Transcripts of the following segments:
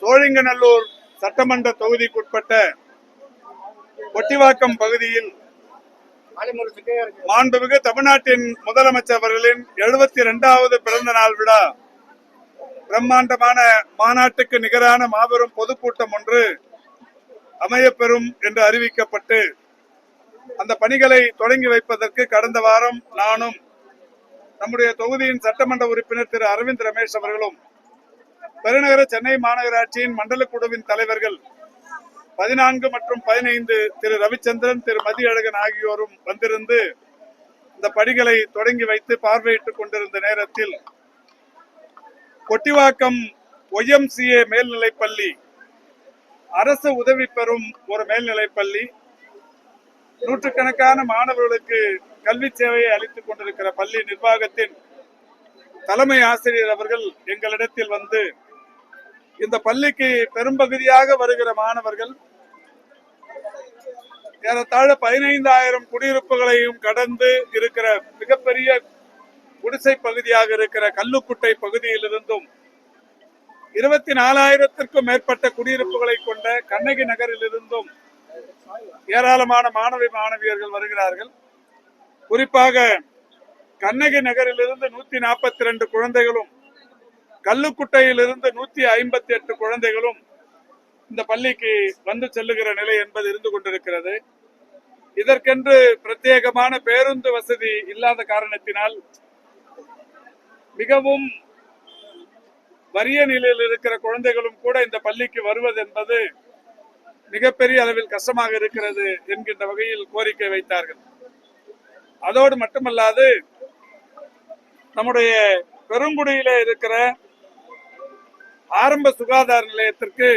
சோழிங்கநல்லூர் சட்டமன்ற தொகுதிக்குட்பட்ட கொட்டிவாக்கம் பகுதியில் மாண்புமிகு தமிழ்நாட்டின் முதலமைச்சர் அவர்களின் எழுபத்தி இரண்டாவது பிறந்த நாள் விழா. பிரம்மாண்டமான மாநாட்டுக்கு நிகரான மாபெரும் பொதுக்கூட்டம் ஒன்று அமையப்பெறும் என்று அறிவிக்கப்பட்டு அந்த பணிகளை தொடங்கி வைப்பதற்கு கடந்த வாரம் நானும் நம்முடைய தொகுதியின் சட்டமன்ற உறுப்பினர் திரு அரவிந்த் ரமேஷ் அவர்களும் பெருநகர சென்னை மாநகராட்சியின் மண்டல குழுவின் தலைவர்கள் பதினான்கு மற்றும் பதினைந்து திரு ரவிச்சந்திரன் திரு மதியழகன் ஆகியோரும் வந்திருந்து இந்த பணிகளை தொடங்கி வைத்து பார்வையிட்டுக் கொண்டிருந்த நேரத்தில் கொட்டிவாக்கம் ஒய்எம்சிஏ மேல்நிலைப்பள்ளி அரசு உதவி பெறும் ஒரு மேல்நிலைப்பள்ளி நூற்றுக்கணக்கான மாணவர்களுக்கு கல்வி சேவையை அளித்துக் கொண்டிருக்கிற பள்ளி நிர்வாகத்தின் தலைமை ஆசிரியர் அவர்கள் எங்களிடத்தில் வந்து இந்த பள்ளிக்கு பெரும்பகுதியாக வருகிற மாணவர்கள் ஏறத்தாழ பதினைந்தாயிரம் குடியிருப்புகளையும் கடந்து இருக்கிற மிகப்பெரிய குடிசை பகுதியாக இருக்கிற கல்லுக்குட்டை பகுதியிலிருந்தும் இருபத்தி நாலாயிரத்திற்கும் மேற்பட்ட குடியிருப்புகளை கொண்ட கண்ணகி நகரிலிருந்தும் ஏராளமான மாணவி மாணவியர்கள் வருகிறார்கள். குறிப்பாக கண்ணகி நகரிலிருந்து நூத்தி நாற்பத்தி ரெண்டு குழந்தைகளும் கல்லுக்குட்டையிலிருந்து நூத்தி ஐம்பத்தி எட்டு குழந்தைகளும் இந்த பள்ளிக்கு வந்து செல்லுகிற நிலை என்பது இருந்து கொண்டிருக்கிறது. இதற்கென்று பிரத்யேகமான பேருந்து வசதி இல்லாத காரணத்தினால் மிகவும் வறிய நிலையில் இருக்கிற குழந்தைகளும் கூட இந்த பள்ளிக்கு வருவது என்பது மிகப்பெரிய அளவில் கஷ்டமாக இருக்கிறது என்கின்ற வகையில் கோரிக்கை வைத்தார்கள். அதோடு மட்டுமல்லாது நம்முடைய பெருங்குடியில இருக்கிற ஆரம்ப சுகாதார நிலையத்திற்கு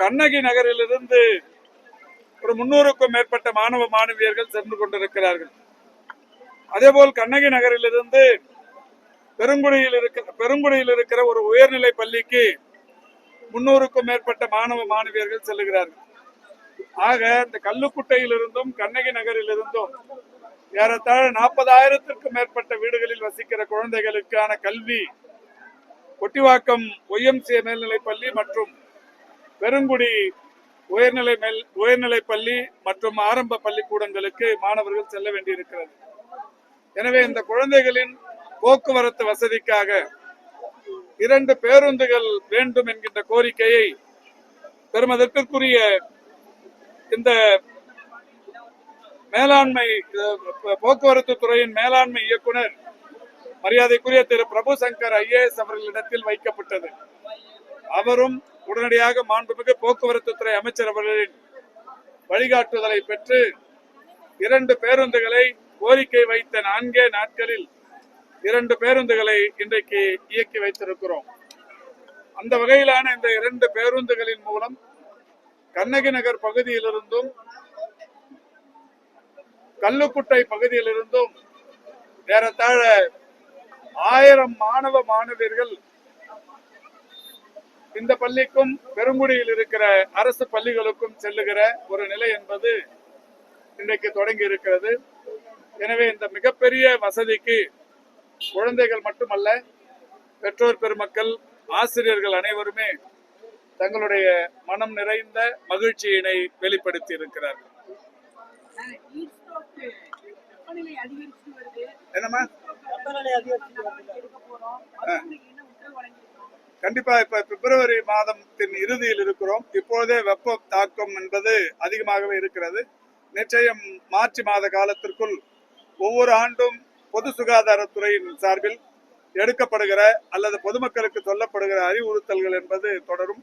கண்ணகி நகரிலிருந்து ஒரு முன்னூறுக்கும் மேற்பட்ட மாணவ மாணவியர்கள் சென்று கொண்டிருக்கிறார்கள். அதேபோல் கண்ணகி நகரிலிருந்து பெருங்குடியில் இருக்கிற பெருங்குடியில் இருக்கிற ஒரு உயர்நிலை பள்ளிக்கு முன்னூறுக்கும் மேற்பட்ட மாணவ மாணவியர்கள் செல்லுகிறார்கள். ஆக இந்த கல்லுக்குட்டையிலிருந்தும் கண்ணகி நகரிலிருந்தும் ஏறத்தாழ நாற்பதாயிரத்திற்கும் மேற்பட்ட வீடுகளில் வசிக்கிற குழந்தைகளுக்கான கல்வி கொட்டிவாக்கம் ஒய்எம்சிஏ மேல்நிலைப் பள்ளி மற்றும் பெருங்குடி உயர்நிலை மேல் உயர்நிலைப் பள்ளி மற்றும் ஆரம்ப பள்ளிக்கூடங்களுக்கு மாணவர்கள் செல்ல வேண்டியிருக்கிறது. எனவே இந்த குழந்தைகளின் போக்குவரத்து வசதிக்காக இரண்டு பேருந்துகள் வேண்டும் என்கின்ற கோரிக்கையை பெருமதற்குரிய இந்த மேலாண்மை போக்குவரத்து துறையின் மேலாண்மை இயக்குனர் மரியாதைக்குரிய திரு பிரபு சங்கர் ஐஏஎஸ் அவர்களிடத்தில் வைக்கப்பட்டது. அவரும் உடனடியாக மாண்புமிகு போக்குவரத்து துறை அமைச்சர் அவர்களின் வழிகாட்டுதலை பெற்று இரண்டு பேருந்துகளை கோரிக்கை வைத்த நான்கே நாட்களில் இரண்டு பேருந்துகளை இன்றைக்கு இயக்கி வைத்திருக்கிறோம். அந்த வகையிலான இந்த இரண்டு பேருந்துகளின் மூலம் கண்ணகி நகர் பகுதியிலிருந்தும் கல்லுக்குட்டை பகுதியிலிருந்தும் ஏறத்தாழ ஆயிரம் மாணவ மாணவியர்கள் இந்த பள்ளிக்கும் பெருங்குடியில் இருக்கிற அரசு பள்ளிகளுக்கும் செல்லுகிற ஒரு நிலை என்பது இன்றைக்கு தொடங்கி இருக்கிறது. எனவே இந்த மிகப்பெரிய வசதிக்கு குழந்தைகள் மட்டுமல்ல பெற்றோர் பெருமக்கள் ஆசிரியர்கள் அனைவருமே தங்களுடைய மனம் நிறைந்த மகிழ்ச்சியினை வெளிப்படுத்தி இருக்கிறார்கள். வெப்பநிலை கண்டிப்பா இப்ப பிப்ரவரி மாதத்தின் இறுதியில் இருக்கிறோம். இப்பொழுதே வெப்ப தாக்கம் என்பது அதிகமாகவே இருக்கிறது. நிச்சயம் மார்ச் மாத காலத்திற்குள் ஒவ்வொரு ஆண்டும் பொது சுகாதாரத்துறையின் சார்பில் எடுக்கப்படுகிற அல்லது பொதுமக்களுக்கு சொல்லப்படுகிற அறிவுறுத்தல்கள் என்பது தொடரும்.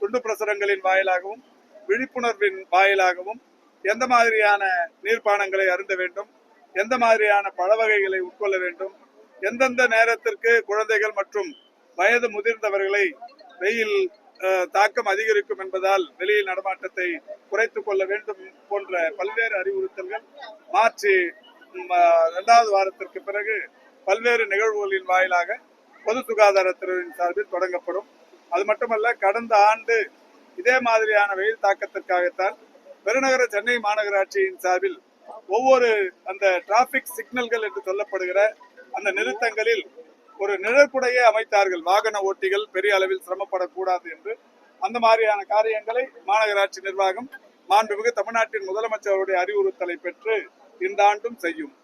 துண்டு பிரசுரங்களின் வாயிலாகவும் விழிப்புணர்வின் வாயிலாகவும் எந்த மாதிரியான நீர்ப்பானங்களை அருந்த வேண்டும்? எந்த மாதிரியான பழ வகைகளை உட்கொள்ள வேண்டும்? எந்தெந்த நேரத்திற்கு குழந்தைகள் மற்றும் வயது முதிர்ந்தவர்களை வெயில் தாக்கம் அதிகரிக்கும் என்பதால் வெளியில் நடமாட்டத்தை குறைத்துக் கொள்ள வேண்டும் போன்ற பல்வேறு அறிவுறுத்தல்கள் மார்ச் இரண்டாவது வாரத்திற்கு பிறகு பல்வேறு நிகழ்வுகளின் வாயிலாக பொது சுகாதாரத்துறையின் சார்பில் தொடங்கப்படும். அது மட்டுமல்ல கடந்த ஆண்டு இதே மாதிரியான வெயில் தாக்கத்திற்காகத்தான் பெருநகர சென்னை மாநகராட்சியின் சார்பில் ஒவ்வொரு அந்த டிராபிக் சிக்னல்கள் என்று சொல்லப்படுகிற அந்த நிறுத்தங்களில் ஒரு நிழற்குடையே அமைத்தார்கள். வாகன ஓட்டிகள் பெரிய அளவில் சிரமப்படக்கூடாது என்று. அந்த மாதிரியான காரியங்களை மாநகராட்சி நிர்வாகம் மாண்புமிகு தமிழ்நாட்டின் முதலமைச்சருடைய அறிவுறுத்தலை பெற்று இந்த ஆண்டும் செய்யும்.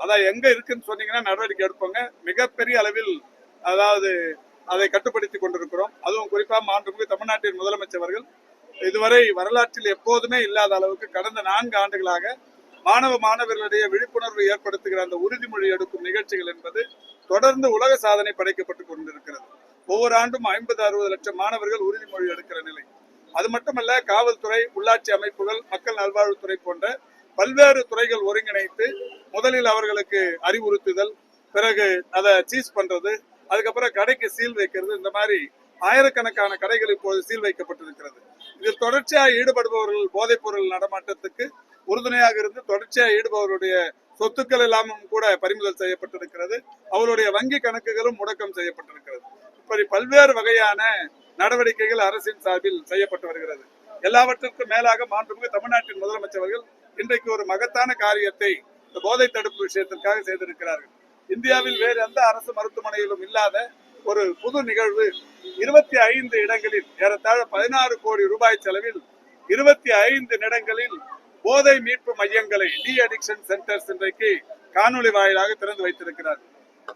அதான் எங்க இருக்குன்னு சொன்னீங்கன்னா நடவடிக்கை எடுப்போங்க. மிகப்பெரிய அளவில் அதாவது அதை கட்டுப்படுத்திக் கொண்டிருக்கிறோம். அதுவும் குறிப்பாக மாண்புமிகு தமிழ்நாட்டின் முதலமைச்சர்கள் இதுவரை வரலாற்றில் எப்போதுமே இல்லாத அளவுக்கு கடந்த நான்கு ஆண்டுகளாக மாணவ மாணவர்களிடையே விழிப்புணர்வு ஏற்படுத்துகிற அந்த உறுதிமொழி எடுக்கும் நிகழ்ச்சிகள் என்பது தொடர்ந்து உலக சாதனை படைக்கப்பட்டுக் கொண்டிருக்கிறது. ஒவ்வொரு ஆண்டும் ஐம்பது அறுபது லட்சம் மாணவர்கள் உறுதிமொழி எடுக்கிற நிலை. அது மட்டுமல்ல காவல்துறை உள்ளாட்சி அமைப்புகள் மக்கள் நல்வாழ்வுத்துறை போன்ற பல்வேறு துறைகள் ஒருங்கிணைத்து முதலில் அவர்களுக்கு அறிவுறுத்துதல் பிறகு அதை சீஸ் பண்றது அதுக்கப்புறம் கடைக்கு சீல் வைக்கிறது. இந்த மாதிரி ஆயிரக்கணக்கான கடைகள் இப்போது சீல் வைக்கப்பட்டிருக்கிறது. இதில் தொடர்ச்சியாக ஈடுபடுபவர்கள் போதைப் பொருள் நடமாட்டத்துக்கு உறுதுணையாக இருந்து தொடர்ச்சியாக ஈடுபவருடைய சொத்துக்கள் எல்லாமும் கூட பறிமுதல் செய்யப்பட்டிருக்கிறது. அவருடைய வங்கி கணக்குகளும் முடக்கம் செய்யப்பட்டிருக்கிறது. இப்படி பல்வேறு வகையான நடவடிக்கைகள் அரசின் சார்பில் செய்யப்பட்டு வருகிறது. எல்லாவற்றிற்கும் மேலாக மாண்புமிகு தமிழ்நாட்டின் முதலமைச்சர்கள் இன்றைக்கு ஒரு மகத்தான காரியத்தை இந்த போதை தடுப்பு விஷயத்திற்காக செய்திருக்கிறார்கள். இந்தியாவில் வேறு எந்த அரசு மருத்துவமனையிலும் இல்லாத ஒரு புது நிகழ்வு இருபத்தி ஐந்து இடங்களில் ஏறத்தாழ பதினாறு கோடி ரூபாய் செலவில் இருபத்தி ஐந்து இடங்களில் போதை மீட்பு மையங்களை டி அடிக்ஷன் சென்டர்ஸ் இன்றைக்கு காணொலி வாயிலாக திறந்து வைத்திருக்கிறார்.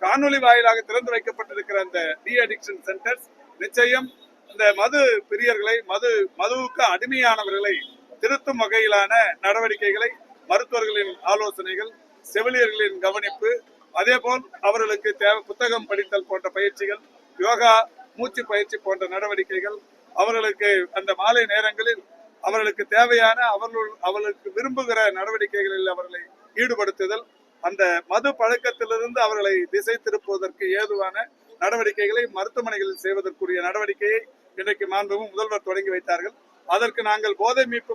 காணொலி வாயிலாக திறந்து வைக்கப்பட்டிருக்கிற அந்த டி அடிக்ஷன் சென்டர்ஸ் நிச்சயம் இந்த மது பிரியர்களை மது மதுவுக்கு அடிமையானவர்களை திருத்தும் வகையிலான நடவடிக்கைகளை மருத்துவர்களின் ஆலோசனைகள் செவிலியர்களின் கவனிப்பு அதேபோல் அவர்களுக்கு தேவை புத்தகம் படித்தல் போன்ற பயிற்சிகள் யோகா மூச்சு பயிற்சி போன்ற நடவடிக்கைகள் அவர்களுக்கு அந்த மாலை நேரங்களில் அவர்களுக்கு தேவையான அவர்கள் அவர்களுக்கு விரும்புகிற நடவடிக்கைகளில் அவர்களை ஈடுபடுத்துதல் அந்த மது பழக்கத்திலிருந்து அவர்களை திசை திருப்புவதற்கு ஏதுவான நடவடிக்கைகளை மருத்துவமனைகளில் செய்வதற்குரிய நடவடிக்கையை இன்றைக்கு மாண்புமிகு முதல்வர் தொடங்கி வைத்தார்கள். அதற்கு நாங்கள் போதை மீட்பு